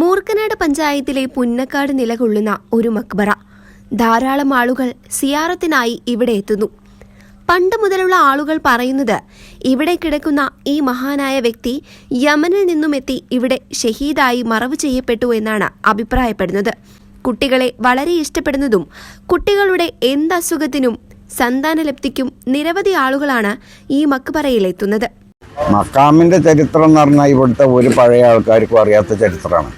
മൂർക്കനാട് പഞ്ചായത്തിലെ പുന്നക്കാട് നിലകൊള്ളുന്ന ഒരു മക്ബറ. ധാരാളം ആളുകൾ സിയാറത്തിനായി ഇവിടെ എത്തുന്നു. പണ്ട് മുതലുള്ള ആളുകൾ പറയുന്നത് ഇവിടെ കിടക്കുന്ന ഈ മഹാനായ വ്യക്തി യമനിൽ നിന്നുമെത്തി ഇവിടെ ഷഹീദായി മറവ് ചെയ്യപ്പെട്ടു എന്നാണ് അഭിപ്രായപ്പെടുന്നത്. കുട്ടികളെ വളരെ ഇഷ്ടപ്പെടുന്നതും കുട്ടികളുടെ എന്തസുഖത്തിനും സന്താനലബ്ധിക്കും നിരവധി ആളുകളാണ് ഈ മക്ബറയിലെത്തുന്നത് മക്കാമിന്റെ ചരിത്രം എന്ന് പറഞ്ഞാൽ ഇവിടുത്തെ ഒരു പഴയ ആൾക്കാർക്കും അറിയാത്ത ചരിത്രമാണ്.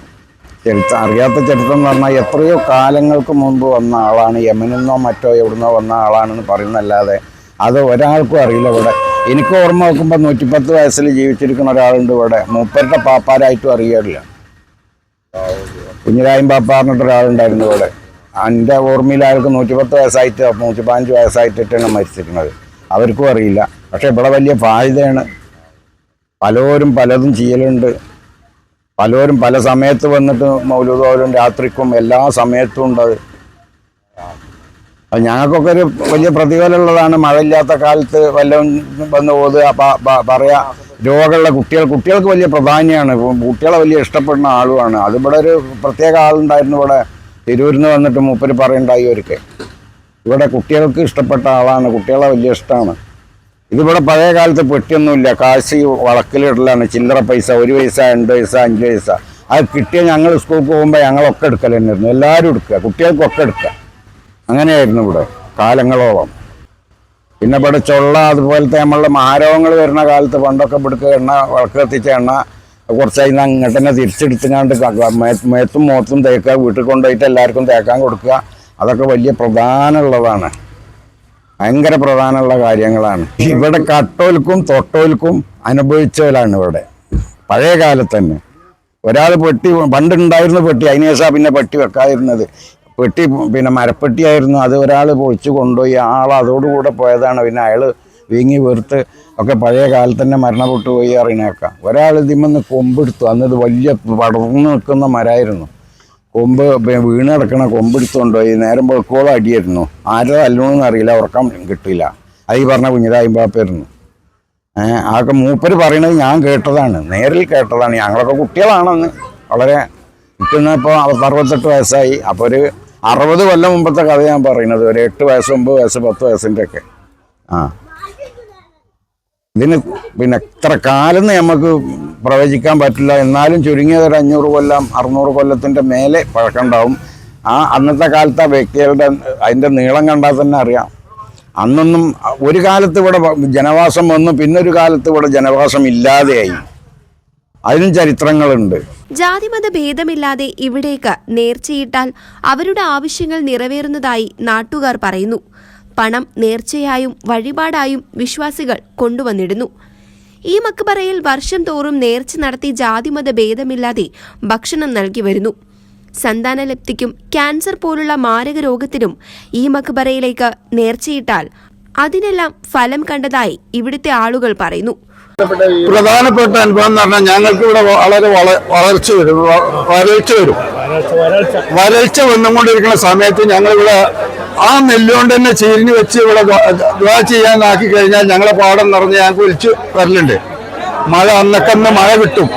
ചരിത്രം അറിയാത്ത ചരിത്രം എന്ന് പറഞ്ഞാൽ എത്രയോ കാലങ്ങൾക്ക് മുമ്പ് വന്ന ആളാണ് യമനെന്നോ മറ്റോ എവിടുന്നോ വന്ന ആളാണെന്ന് പറയുന്നല്ലാതെ അത് ഒരാൾക്കും അറിയില്ല ഇവിടെ. എനിക്ക് ഓർമ്മ വെക്കുമ്പോൾ നൂറ്റിപ്പത്ത് വയസ്സിൽ ജീവിച്ചിരിക്കുന്ന ഒരാളുണ്ട് ഇവിടെ. മൂപ്പരുടെ പാപ്പാരായിട്ടും അറിയാറില്ല. കുഞ്ഞിരായും പാപ്പ പറഞ്ഞിട്ട് ഒരാളുണ്ടായിരുന്നു ഇവിടെ. എന്റെ ഓർമ്മയിൽ അയാൾക്ക് നൂറ്റിപ്പത്ത് വയസ്സായിട്ട് നൂറ്റിപ്പതിനഞ്ച് വയസ്സായിട്ടിട്ടാണ് മരിച്ചിരിക്കുന്നത് അവർക്കും അറിയില്ല. പക്ഷേ ഇവിടെ വലിയ ഫായിദയാണ് പലരും പലതും ചെയ്യലുണ്ട്. പലരും പല സമയത്ത് വന്നിട്ട് മൗലൂദോലും രാത്രിക്കും എല്ലാ സമയത്തും ഉണ്ട് അത്. ഞങ്ങൾക്കൊക്കെ ഒരു വലിയ പ്രതിഫലമുള്ളതാണ്. മഴയില്ലാത്ത കാലത്ത് വല്ലതും വന്ന് ഓതുക പറയാ. രോഗമുള്ള കുട്ടികൾ കുട്ടികൾക്ക് വലിയ പ്രാധാന്യമാണ്. കുട്ടികളെ വലിയ ഇഷ്ടപ്പെടുന്ന ആളുമാണ്. അതിവിടെ ഒരു പ്രത്യേക ആളുണ്ടായിരുന്നു ഇവിടെ. തിരൂരിൽ നിന്ന് വന്നിട്ട് മൂപ്പര് പറയുണ്ടായി ഒരിക്കൽ ഇവിടെ കുട്ടികൾക്ക് ഇഷ്ടപ്പെട്ട ആളാണ്. കുട്ടികളെ വലിയ ഇഷ്ടമാണ്. ഇതിവിടെ പഴയ കാലത്ത് പെട്ടിയൊന്നുമില്ല. കാശ് വളക്കിലിടലാണ്. ചില്ലറ പൈസ ഒരു പൈസ രണ്ട് പൈസ അഞ്ച് പൈസ. അത് കിട്ടിയ ഞങ്ങൾ സ്കൂൾക്ക് പോകുമ്പോൾ ഞങ്ങളൊക്കെ എടുക്കൽ തന്നെയായിരുന്നു. എല്ലാവരും എടുക്കുക. കുട്ടികൾക്കൊക്കെ എടുക്കുക. അങ്ങനെയായിരുന്നു ഇവിടെ കാലങ്ങളോളം. പിന്നെ ഇവിടെ ചൊള്ള അതുപോലത്തെ നമ്മളുടെ മാരോഗങ്ങൾ വരുന്ന കാലത്ത് പണ്ടൊക്കെ ഇവിടുക്ക് എണ്ണ വിളക്ക് കത്തിച്ച എണ്ണ കുറച്ച് കഴിഞ്ഞ് അങ്ങോട്ട് തന്നെ മേ- മേത്തും മുഖത്തും തേക്കുക. വീട്ടിൽ കൊണ്ടുപോയിട്ട് എല്ലാവർക്കും തേക്കാൻ കൊടുക്കുക. അതൊക്കെ വലിയ പ്രധാനമുള്ളതാണ്. ഭയങ്കര പ്രധാനമുള്ള കാര്യങ്ങളാണ്. ഇവിടെ കട്ടോൽക്കും തൊട്ടോൽക്കും അനുഭവിച്ചവരാണ് ഇവിടെ. പഴയ കാലത്ത് തന്നെ ഒരാൾ പെട്ടി പണ്ടുണ്ടായിരുന്ന പെട്ടി അതിന് ശേഷം പിന്നെ പെട്ടി വെക്കാതിരുന്നത്. പെട്ടി പിന്നെ മരപ്പെട്ടിയായിരുന്നു. അത് ഒരാൾ പൊളിച്ചു കൊണ്ടുപോയി ആൾ അതോടുകൂടെ പോയതാണ്. പിന്നെ അയാൾ വീങ്ങി വെറുത്ത് ഒക്കെ പഴയ കാലത്ത് തന്നെ മരണപ്പെട്ടു പോയി അറിയണേക്കാം. ഒരാൾ ഇതിമെന്ന് കൊമ്പെടുത്തു. അന്നത് വലിയ പടർന്നു നിൽക്കുന്ന മരമായിരുന്നു കൊമ്പ് പി- വീണ് കിടക്കണ കൊമ്പെടുത്തുകൊണ്ട് പോയി. നേരം വെക്കോളം അടിയായിരുന്നു. ആരുടെ അല്ലണമെന്ന് അറിയില്ല. ഉറക്കം കിട്ടില്ല അത് ഈ പറഞ്ഞ ഏഹ് അതൊക്കെ മൂപ്പര് പറയണത് ഞാൻ കേട്ടതാണ്. നേരിൽ കേട്ടതാണ്. ഞങ്ങളൊക്കെ കുട്ടികളാണെന്ന്. വളരെ നിൽക്കുന്ന ഇപ്പോൾ അറുപത്തെട്ട് വയസ്സായി. അപ്പോൾ ഒരു അറുപത് കൊല്ലം മുമ്പത്തെ കഥ ഞാൻ പറയുന്നത്. ഒരു എട്ട് വയസ്സ് ഒമ്പത് വയസ്സ് പത്ത് വയസ്സിന്റെ ഒക്കെ ആ. ഇതിന് പിന്നെ ഇത്ര കാലം നമുക്ക് പ്രവചിക്കാൻ പറ്റില്ല. എന്നാലും ചുരുങ്ങിയത് ഒരു അഞ്ഞൂറ് കൊല്ലം അറുന്നൂറ് കൊല്ലത്തിന്റെ മേലെ പഴക്കമുണ്ടാവും. ആ അന്നത്തെ കാലത്തെ ആ വ്യക്തികളുടെ അതിന്റെ നീളം കണ്ടാൽ തന്നെ അറിയാം. അന്നൊന്നും ഒരു കാലത്ത് ഇവിടെ ജനവാസം വന്നു പിന്നൊരു കാലത്ത് ഇവിടെ ജനവാസം ഇല്ലാതെയായി. അതിനും ചരിത്രങ്ങളുണ്ട്. ജാതിമത ഭേദമില്ലാതെ ഇവിടേക്ക് നേർച്ചയിട്ടാൽ അവരുടെ ആവശ്യങ്ങൾ നിറവേറുന്നതായി നാട്ടുകാർ പറയുന്നു. പണം നേർച്ചയായും വഴിപാടായും വിശ്വാസികൾ കൊണ്ടുവന്നിടുന്നു. ഈ മക്ബറയിൽ വർഷം തോറും നേർച്ച നടത്തി ജാതിമത ഭേദമില്ലാതെ ഭക്ഷണം നൽകി വരുന്നു. സന്താനലപ്തിക്കും ക്യാൻസർ പോലുള്ള മാരക രോഗത്തിനും ഈ മക്ബറയിലേക്ക് നേർച്ചയിട്ടാൽ അതിനെല്ലാം ഫലം കണ്ടതായി ഇവിടുത്തെ ആളുകൾ പറയുന്നു. പ്രധാനപ്പെട്ട അനുഭവം എന്ന് പറഞ്ഞാൽ ഞങ്ങൾക്ക് ഇവിടെ വളരെ വള- വളർച്ച വരും വരൾച്ച വരും. വരൾച്ച വന്നുകൊണ്ടിരിക്കുന്ന സമയത്ത് ഞങ്ങളിവിടെ ആ നെല്ലുകൊണ്ട് തന്നെ ചീരിഞ്ഞ് വെച്ച് ഇവിടെ ദ്വാ ചെയ്യാനാക്കി കഴിഞ്ഞാൽ ഞങ്ങളെ പാടം നിറഞ്ഞ് ഞങ്ങൾക്ക് വിളിച്ച് വരലുണ്ട്. മഴ അന്നക്കന്ന് മഴ കിട്ടും.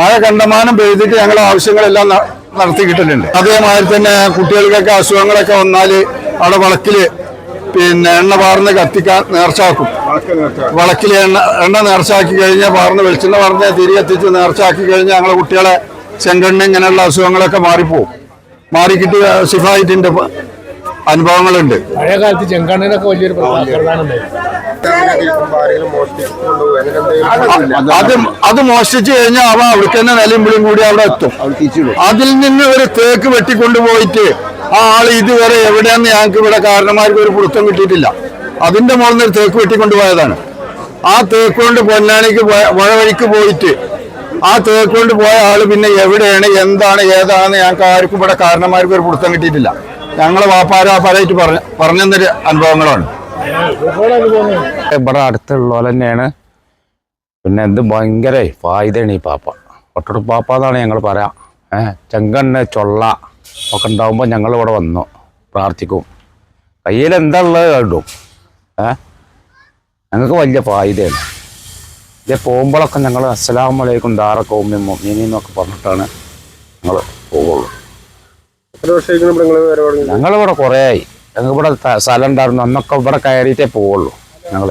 മഴ കണ്ടമാനം പെയ്തിട്ട് ഞങ്ങളെ ആവശ്യങ്ങളെല്ലാം നടത്തി കിട്ടലുണ്ട്. അതേമാതിരി തന്നെ കുട്ടികൾക്കൊക്കെ അസുഖങ്ങളൊക്കെ വന്നാൽ അവിടെ വളക്കിൽ പിന്നെ എണ്ണ പാർന്ന് കത്തിക്കാൻ നേർച്ചാക്കും വളക്കിൽ എണ്ണ എണ്ണ നേർച്ചാക്കി കഴിഞ്ഞാൽ പാർന്ന് വെളിച്ചെണ്ണ പാർന്ന് തിരി കത്തിച്ച് നേർച്ചാക്കി കഴിഞ്ഞാൽ ഞങ്ങളെ കുട്ടികളെ ചെങ്കണ്ണ ഇങ്ങനെയുള്ള അസുഖങ്ങളൊക്കെ മാറിപ്പോവും. മാറിക്കിട്ട് സിഫായിട്ടുണ്ട് അനുഭവങ്ങളുണ്ട്. പഴയ കാലത്ത് ചെങ്കണ്ണിനൊക്കെ വലിയൊരു അത് അത് മോഷ്ടിച്ചു കഴിഞ്ഞാൽ അവ അവിടേക്ക് തന്നെ നിലയും വിളിയും കൂടി അവിടെ എത്തും. അതിൽ നിന്ന് ഒരു തേക്ക് വെട്ടിക്കൊണ്ടുപോയിട്ട് ആ ആൾ ഇതുവരെ എവിടെയാന്ന് ഞങ്ങൾക്ക് ഇവിടെ കാരണന്മാർക്ക് ഒരു പുറത്തും കിട്ടിയിട്ടില്ല. അതിന്റെ മുകളിൽ നിന്ന് തേക്ക് വെട്ടിക്കൊണ്ടുപോയതാണ് ആ തേക്ക് കൊണ്ട് പൊന്നാനിക്ക് വഴവഴിക്ക് പോയിട്ട് ആ തേക്ക് കൊണ്ട് പോയ ആൾ പിന്നെ എവിടെയാണ് എന്താണ് ഏതാണെന്ന് ഞങ്ങൾക്ക് ആർക്കും ഇവിടെ കാരണന്മാർക്ക് ഒരു പുറത്തം കിട്ടിയിട്ടില്ല. ഞങ്ങളെ വാപ്പാരാപ്പാരായിട്ട് പറഞ്ഞ പറഞ്ഞൊരു അനുഭവങ്ങളാണ്. ഇവിടെ അടുത്തുള്ള തന്നെയാണ്. പിന്നെ എന്ത് ഭയങ്കര ഫായുതയാണ് ഈ പാപ്പ. ഒട്ടൊടു പാപ്പ എന്നാണ് ഞങ്ങൾ പറയാം. ഏഹ് ചെങ്കണ്ണ് ചൊള്ള ഒക്കെ ഉണ്ടാവുമ്പോൾ ഞങ്ങൾ ഇവിടെ വന്നു പ്രാർത്ഥിക്കും. കയ്യിൽ എന്താ ഉള്ളത് കണ്ടു. ഏഹ് ഞങ്ങൾക്ക് വലിയ ഫായിദയാണ് ഇത് പോകുമ്പോഴൊക്കെ ഞങ്ങൾ അസ്സലാമു അലൈക്കും മീനിന്നൊക്കെ കൗമ്യം മീനെന്നൊക്കെ പറഞ്ഞിട്ടാണ് ഞങ്ങൾ പോവുള്ളൂ. എത്ര വർഷമായിരിക്കും വരെ തുടങ്ങി ഞങ്ങളിവിടെ കുറേ ആയി. ഞങ്ങൾ ഇവിടെ സ്ഥലം ഉണ്ടായിരുന്നു അന്നൊക്കെ ഇവിടെ കയറിയിട്ടേ പോവുള്ളൂ ഞങ്ങൾ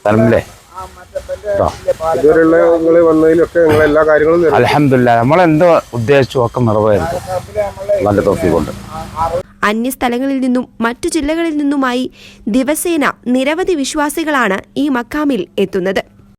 സ്ഥലമില്ലേ? കേട്ടോ ഇതുവരെയുള്ള നിങ്ങൾ വന്നതിലൊക്കെ നിങ്ങൾ എല്ലാ കാര്യങ്ങളും നിറവേറ്റി. അലഹമില്ല നമ്മളെന്ത് ഉദ്ദേശിച്ചു ഒക്കെ നിറവേറുന്നു നല്ല തൊപ്പി കൊണ്ട് അന്യസ്ഥലങ്ങളിൽ നിന്നും മറ്റു ജില്ലകളിൽ നിന്നുമായി ദിവസേന നിരവധി വിശ്വാസികളാണ് ഈ മക്കാമിൽ എത്തുന്നത്.